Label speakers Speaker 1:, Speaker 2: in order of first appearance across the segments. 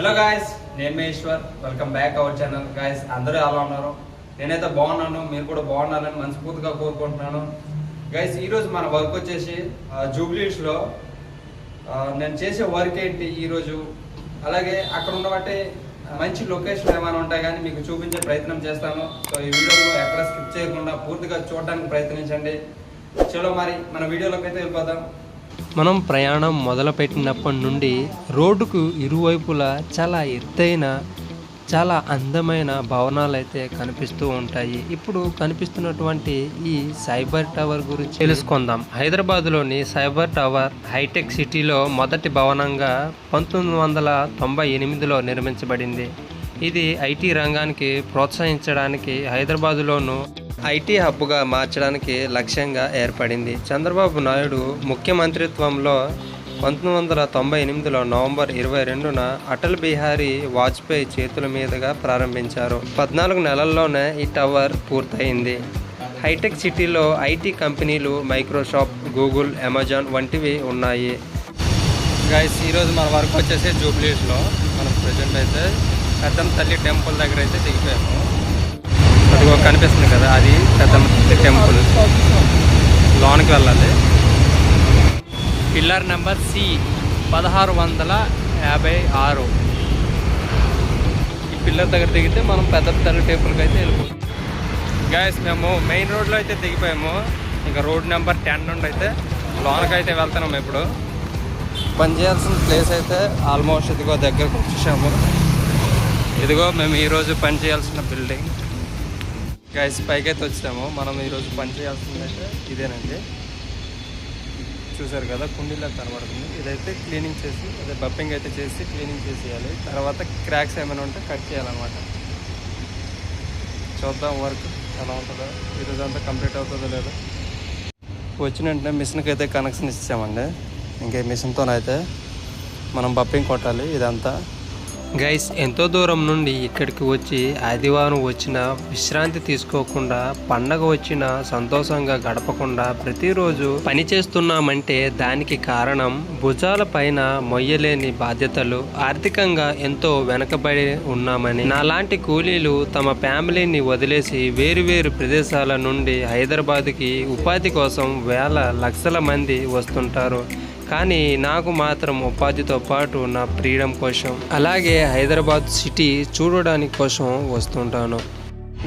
Speaker 1: Hello guys నేను Maheshwar welcome back our channel guys అందరూ ఎలా ఉన్నారు? నేనైతే బాగున్నాను. మీరు కూడా బాగున్నారని మనస్ఫూర్తిగా కోరుకుంటున్నాను. గైస్ ఈరోజు మన వర్క్ వచ్చేసి జూబ్లీస్లో నేను చేసే వర్క్ ఏంటి ఈరోజు అలాగే అక్కడ ఉన్నవంటే మంచి లొకేషన్ ఏమైనా ఉంటాయి కానీ మీకు చూపించే ప్రయత్నం చేస్తాను. సో ఈ వీడియోను ఎక్కడ స్కిప్ చేయకుండా పూర్తిగా చూడడానికి ప్రయత్నించండి. చలో మరి మన వీడియోలోకి అయితే వెళ్ళిపోతాం
Speaker 2: మనం ప్రయాణం మొదలుపెట్టినప్పటి నుండి రోడ్డుకు ఇరువైపులా చాలా ఎత్తైన చాలా అందమైన భవనాలు అయితే కనిపిస్తూ ఉంటాయి. ఇప్పుడు కనిపిస్తున్నటువంటి ఈ సైబర్ టవర్ గురించి తెలుసుకుందాం. హైదరాబాద్లోని సైబర్ టవర్ హైటెక్ సిటీలో మొదటి భవనంగా పంతొమ్మిది వందల తొంభై ఎనిమిదిలో నిర్మించబడింది. ఇది ఐటీ రంగానికి ప్రోత్సహించడానికి హైదరాబాదులోను ఐటీ హబ్గా మార్చడానికి లక్ష్యంగా ఏర్పడింది. చంద్రబాబు నాయుడు ముఖ్యమంత్రిత్వంలో పంతొమ్మిది వందల తొంభై ఎనిమిదిలో నవంబర్ ఇరవై రెండున అటల్ బిహారీ వాజ్పేయి చేతుల మీదుగా ప్రారంభించారు. పద్నాలుగు నెలల్లోనే ఈ టవర్ పూర్తయింది. హైటెక్ సిటీలో ఐటీ కంపెనీలు మైక్రోసాఫ్ట్ గూగుల్ అమెజాన్ వంటివి ఉన్నాయి.
Speaker 1: గైస్ ఈరోజు మన వరకు వచ్చేసి జూబ్లీస్లో మనం ప్రజెంట్ అయితే పెద్దమ్మ తల్లి టెంపుల్ దగ్గర అయితే దిగిపోయాము. అదిగో కనిపిస్తుంది కదా అది పెద్దమ్మ తల్లి టెంపుల్. లోనికి వెళ్ళాలి.
Speaker 2: పిల్లర్ నెంబర్ సి పదహారు వందల యాభై ఆరు.
Speaker 1: ఈ పిల్లర్ దగ్గర దిగితే మనం పెద్దమ్మ తల్లి టెంపుల్కి అయితే వెళ్ళిపోతాం గాయస్ మేము మెయిన్ రోడ్లో అయితే దిగిపోయాము. ఇంకా రోడ్ నెంబర్ టెన్ నుండి అయితే లోనకి అయితే వెళ్తున్నాము ఇప్పుడు. పనిచేయాల్సిన ప్లేస్ అయితే ఆల్మోస్ట్ ఇదిగో దగ్గరకు వచ్చేసాము. ఇదిగో మేము ఈరోజు పని చేయాల్సిన బిల్డింగ్ గైస్ పైకి అయితే వచ్చాము మనం ఈరోజు పని చేయాల్సింది అయితే ఇదేనండి. చూసారు కదా కుండీలో కనబడుతుంది. ఇదైతే క్లీనింగ్ చేసి అదే బప్పింగ్ అయితే చేసి క్లీనింగ్ చేసేయాలి. తర్వాత క్రాక్స్ ఏమైనా ఉంటే కట్ చేయాలన్నమాట. చూద్దాం వర్క్ ఎలా ఉంటుందో. ఈరోజు అంతా కంప్లీట్ అవుతుందో లేదో. వచ్చిన వెంటనే మిషన్కి అయితే కనెక్షన్ ఇచ్చామండి ఇంకే మిషన్తోనైతే మనం బప్పింగ్ కొట్టాలి. ఇదంతా
Speaker 2: గైస్ ఎంతో దూరం నుండి ఇక్కడికి వచ్చి ఆదివారం వచ్చిన విశ్రాంతి తీసుకోకుండా పండగ వచ్చిన సంతోషంగా గడపకుండా ప్రతిరోజు పని చేస్తున్నామంటే దానికి కారణం భుజాల పైన మొయ్యలేని బాధ్యతలు ఆర్థికంగా ఎంతో వెనకబడి ఉన్నామని. నాలాంటి కూలీలు తమ ఫ్యామిలీని వదిలేసి వేరువేరు ప్రదేశాల నుండి హైదరాబాద్కి ఉపాధి కోసం వేల లక్షల మంది వస్తుంటారు. కానీ నాకు మాత్రం ఉపాధితో పాటు నా ఫ్రీడమ్ కోసం అలాగే హైదరాబాద్ సిటీ చూడడానికి కోసం వస్తుంటాను.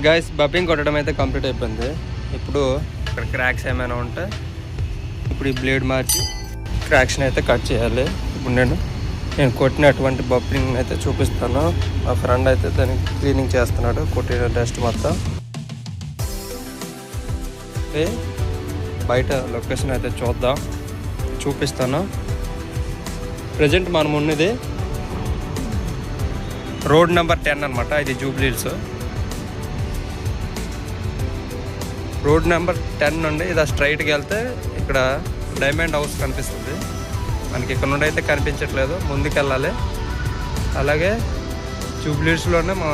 Speaker 1: గైస్ బబ్బింగ్ కొట్టడం అయితే కంప్లీట్ అయిపోయింది. ఇప్పుడు ఇక్కడ క్రాక్స్ ఏమైనా ఉంటే ఇప్పుడు ఈ బ్లేడ్ మార్చి క్రాక్స్ని అయితే కట్ చేయాలి. ఇప్పుడు నేను నేను కొట్టినటువంటి బబ్బింగ్ అయితే చూపిస్తాను. మా ఫ్రెండ్ అయితే దాన్ని క్లీనింగ్ చేస్తున్నాడు కొట్టిన డస్ట్ మొత్తం. బయట లొకేషన్ అయితే చూద్దాం. చూపిస్తాను. ప్రజెంట్ మనం ఉన్నది రోడ్ నెంబర్ టెన్ అనమాట ఇది జూబ్లీల్స్ రోడ్ నెంబర్ టెన్ నుండి ఇది స్ట్రైట్కి వెళ్తే ఇక్కడ డైమండ్ హౌస్ కనిపిస్తుంది. మనకి ఇక్కడ నుండి అయితే కనిపించట్లేదు ముందుకెళ్ళాలి. అలాగే జూబ్లీస్లోనే మా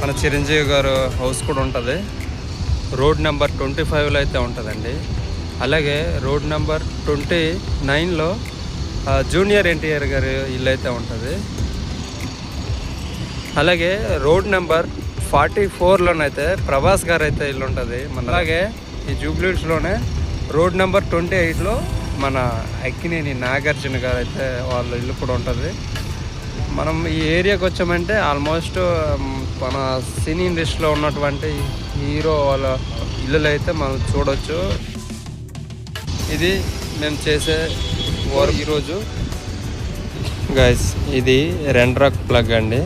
Speaker 1: మన చిరంజీవి గారు హౌస్ కూడా ఉంటుంది. రోడ్ నెంబర్ ట్వంటీ ఫైవ్లో అయితే ఉంటుందండి. అలాగే రోడ్ నెంబర్ ట్వంటీ నైన్లో జూనియర్ ఎన్టీఆర్ గారి ఇల్లు అయితే ఉంటుంది. అలాగే రోడ్ నెంబర్ ఫార్టీ ఫోర్లోనైతే ప్రభాస్ గారు అయితే ఇల్లు ఉంటుంది. మన అలాగే ఈ జూబ్లీస్లోనే రోడ్ నెంబర్ ట్వంటీ ఎయిట్లో మన అక్కినేని నాగార్జున గారు అయితే వాళ్ళ ఇల్లు కూడా ఉంటుంది. మనం ఈ ఏరియాకి వచ్చామంటే ఆల్మోస్ట్ మన సినీ ఇండస్ట్రీలో ఉన్నటువంటి హీరో వాళ్ళ ఇల్లులు అయితే మనం చూడొచ్చు. ఇది మేము చేసే వర్క్ ఈరోజు. గైస్ ఇది రెండ్రాక్ ప్లగ్ అండి.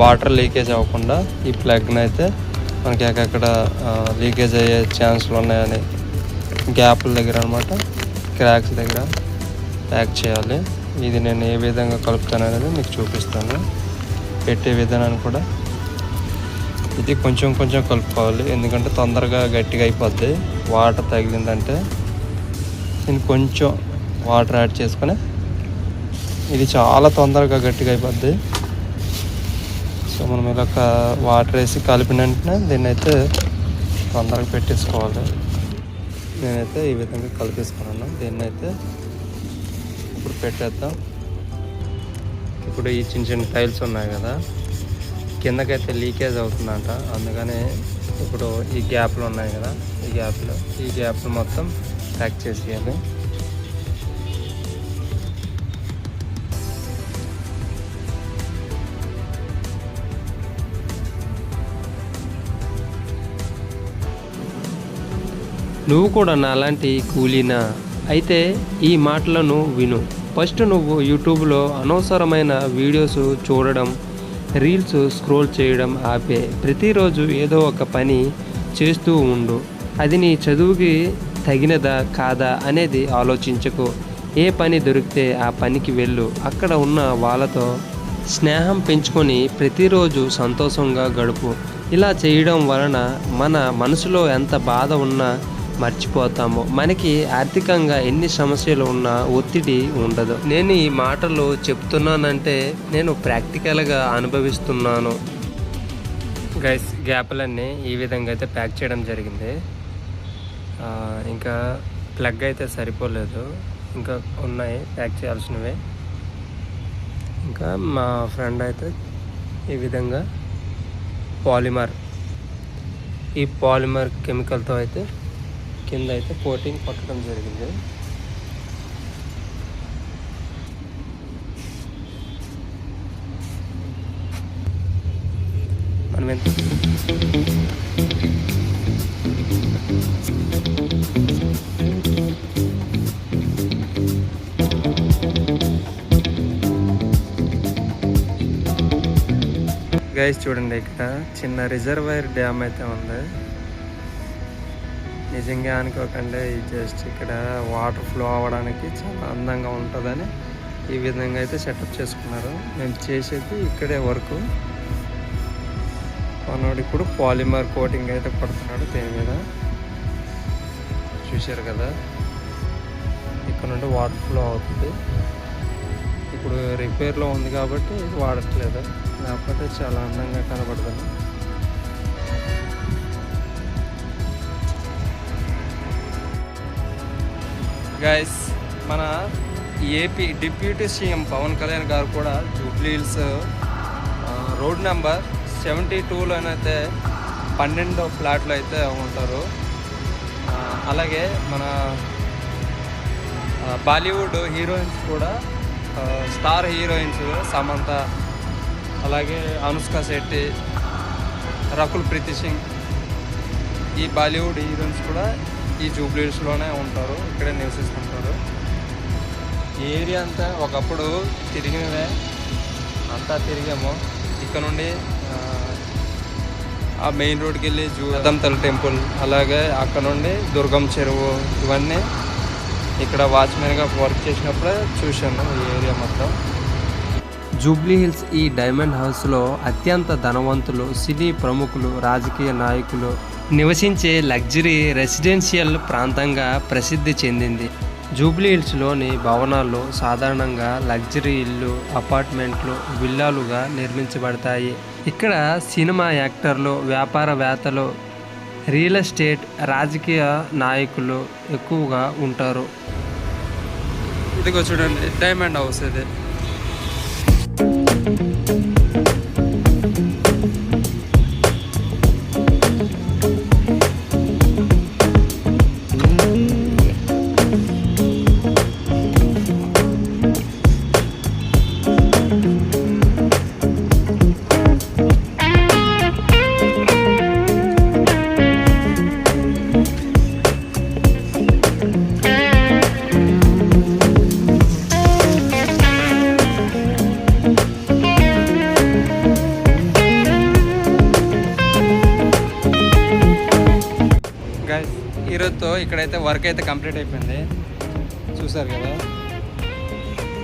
Speaker 1: వాటర్ లీకేజ్ అవ్వకుండా ఈ ప్లగ్ని అయితే మనకి ఎక్కడెక్కడ లీకేజ్ అయ్యే ఛాన్స్లు ఉన్నాయని గ్యాప్ల దగ్గర అనమాట క్రాక్స్ దగ్గర ప్యాక్ చేయాలి. ఇది నేను ఏ విధంగా కలుపుతాను అనేది మీకు చూపిస్తాను. పెట్టే విధానాన్ని కూడా ఇది కొంచెం కొంచెం కలుపుకోవాలి. ఎందుకంటే తొందరగా గట్టిగా అయిపోద్ది. వాటర్ తగిలిందంటే దీన్ని కొంచెం వాటర్ యాడ్ చేసుకొని ఇది చాలా తొందరగా గట్టిగా అయిపోద్ది. సో మనం ఇలా వాటర్ వేసి కలిపిన వెంటనే దీన్ని అయితే తొందరగా పెట్టేసుకోవాలి. నేనైతే ఈ విధంగా కలిపేసుకున్నాను. దీన్ని అయితే ఇప్పుడు పెట్టేద్దాం. ఇప్పుడు ఈ చిన్న చిన్న టైల్స్ ఉన్నాయి కదా కిందకైతే లీకేజ్ అవుతుందంట. అందుకని ఇప్పుడు ఈ గ్యాప్లు ఉన్నాయి కదా ఈ గ్యాప్లు ఈ గ్యాప్లు మొత్తం ప్యాక్ చేసేయాలి.
Speaker 2: నువ్వు కూడా నాలాంటి కూలీనా? అయితే ఈ మాటలను విను. ఫస్ట్ నువ్వు యూట్యూబ్లో అనవసరమైన వీడియోస్ చూడడం రీల్స్ స్క్రోల్ చేయడం ఆపే. ప్రతిరోజు ఏదో ఒక పని చేస్తూ ఉండు. అది నీ చదువుకి తగినదా కాదా అనేది ఆలోచించకు. ఏ పని దొరికితే ఆ పనికి వెళ్ళు. అక్కడ ఉన్న వాళ్ళతో స్నేహం పెంచుకొని ప్రతిరోజు సంతోషంగా గడుపు. ఇలా చేయడం వలన మన మనసులో ఎంత బాధ ఉన్నా మర్చిపోతాము. మనకి ఆర్థికంగా ఎన్ని సమస్యలు ఉన్నా ఒత్తిడి ఉండదు. నేను ఈ మాటలు చెప్తున్నానంటే నేను ప్రాక్టికల్గా అనుభవిస్తున్నాను.
Speaker 1: గైస్ గ్యాప్లన్నీ ఈ విధంగా అయితే ప్యాక్ చేయడం జరిగింది. ఇంకా ప్లగ్ అయితే సరిపోలేదు. ఇంకా ఉన్నాయి ప్యాక్ చేయాల్సినవి. ఇంకా మా ఫ్రెండ్ అయితే ఈ విధంగా పాలిమర్ ఈ పాలిమర్ కెమికల్తో అయితే కింద అయితే కోటింగ్ కొట్టడం జరిగింది. గైస్ చూడండి ఇక్కడ చిన్న రిజర్వాయర్ డ్యామ్ అయితే ఉంది. నిజంగా అనుకోకండి ఇది జస్ట్ ఇక్కడ వాటర్ ఫ్లో అవ్వడానికి చాలా అందంగా ఉంటుందని ఈ విధంగా అయితే సెటప్ చేసుకున్నారు. మేము చేసేది ఇక్కడే వర్క్. మనోడు ఇప్పుడు పాలిమర్ కోటింగ్ అయితే పడుతున్నాడు దీని మీద. చూశారు కదా? ఇక్కడ నుండి వాటర్ ఫ్లో అవుతుంది. ఇప్పుడు రిపేర్లో ఉంది కాబట్టి వాడట్లేదు. లేకపోతే చాలా అందంగా కనబడుతుంది. గైస్ మన AP deputy CM Pawan Kalyan garu కూడా jubilee hills road number seventy టూలోనైతే పన్నెండో ఫ్లాట్లో అయితే ఉంటారు. అలాగే మన బాలీవుడ్ హీరోయిన్స్ కూడా స్టార్ హీరోయిన్స్ సమంత అలాగే అనుష్క శెట్టి రకుల్ ప్రీతి సింగ్ ఈ బాలీవుడ్ హీరోయిన్స్ కూడా ఈ జూబ్లీస్లోనే ఉంటారు ఇక్కడే నివసిస్తుంటారు. ఈ ఏరియా అంతా ఒకప్పుడు తిరిగినవే అంతా తిరిగాము. ఇక్కడ నుండి ఆ, మెయిన్ రోడ్కి వెళ్ళి జూ అదంతల టెంపుల్ అలాగే అక్కడ నుండి దుర్గం చెరువు ఇవన్నీ ఇక్కడ వాచ్మెన్గా వర్క్ చేసినప్పుడే చూశాను ఈ ఏరియా మొత్తం.
Speaker 2: జూబ్లీ హిల్స్ ఈ డైమండ్ హౌస్లో అత్యంత ధనవంతులు సినీ ప్రముఖులు రాజకీయ నాయకులు. నివసించే లగ్జరీ రెసిడెన్షియల్ ప్రాంతంగా ప్రసిద్ధి చెందింది. జూబ్లీహిల్స్లోని భవనాలు సాధారణంగా లగ్జరీ ఇల్లు అపార్ట్మెంట్లు విల్లాలుగా నిర్మించబడతాయి. ఇక్కడ సినిమా యాక్టర్లు వ్యాపారవేత్తలు రియల్ ఎస్టేట్ రాజకీయ నాయకులు ఎక్కువగా ఉంటారు.
Speaker 1: ఇదిగో చూడండి డైమండ్ హౌస్ ఇది. గైస్ ఈరోజుతో ఇక్కడైతే వర్క్ అయితే కంప్లీట్ అయిపోయింది. చూసారు కదా?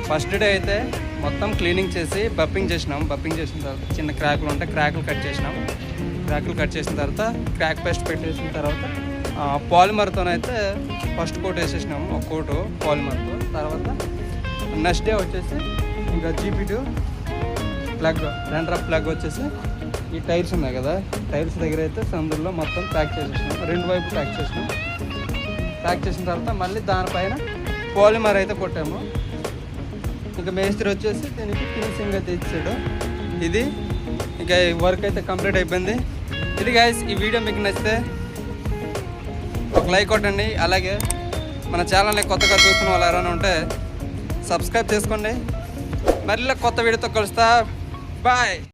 Speaker 1: ఫస్ట్ డే అయితే మొత్తం క్లీనింగ్ చేసి బప్పింగ్ చేసినాం. బప్పింగ్ చేసిన తర్వాత చిన్న క్రాకులు ఉంటే క్రాకులు కట్ చేసినాం. క్రాకులు కట్ చేసిన తర్వాత క్రాక్ పేస్ట్ పెట్టేసిన తర్వాత పాలిమర్తోనైతే ఫస్ట్ కోట్ వేసేసినాము ఒక కోటు పాలిమర్తో తర్వాత నెక్స్ట్ డే వచ్చేసి ఇంకా జీపీ టూ ప్లగ్ రెండర్ ప్లగ్ వచ్చేసి ఈ టైర్స్ ఉన్నాయి కదా టైర్స్ దగ్గర అయితే సందుల్లో మొత్తం ప్యాక్ చేసేసినాం. రెండు వైపు ప్యాక్ చేసినాం. ప్యాక్ చేసిన తర్వాత మళ్ళీ దానిపైన పాలిమర్ అయితే కొట్టాము. ఇంకా మేస్త్రి వచ్చేసి దీనికి ఫినిషింగ్ అయితే ఇచ్చాడు. ఇది ఇంకా వర్క్ అయితే కంప్లీట్ అయిపోయింది. ఇది గాయస్ ఈ వీడియో మీకు నచ్చితే ఒక లైక్ కొట్టండి. అలాగే మన ఛానల్ని కొత్తగా చూస్తున్న వాళ్ళు ఎవరైనా ఉంటే సబ్స్క్రైబ్ చేసుకోండి. మరిలా కొత్త వీడియోతో కలుస్తా. బాయ్.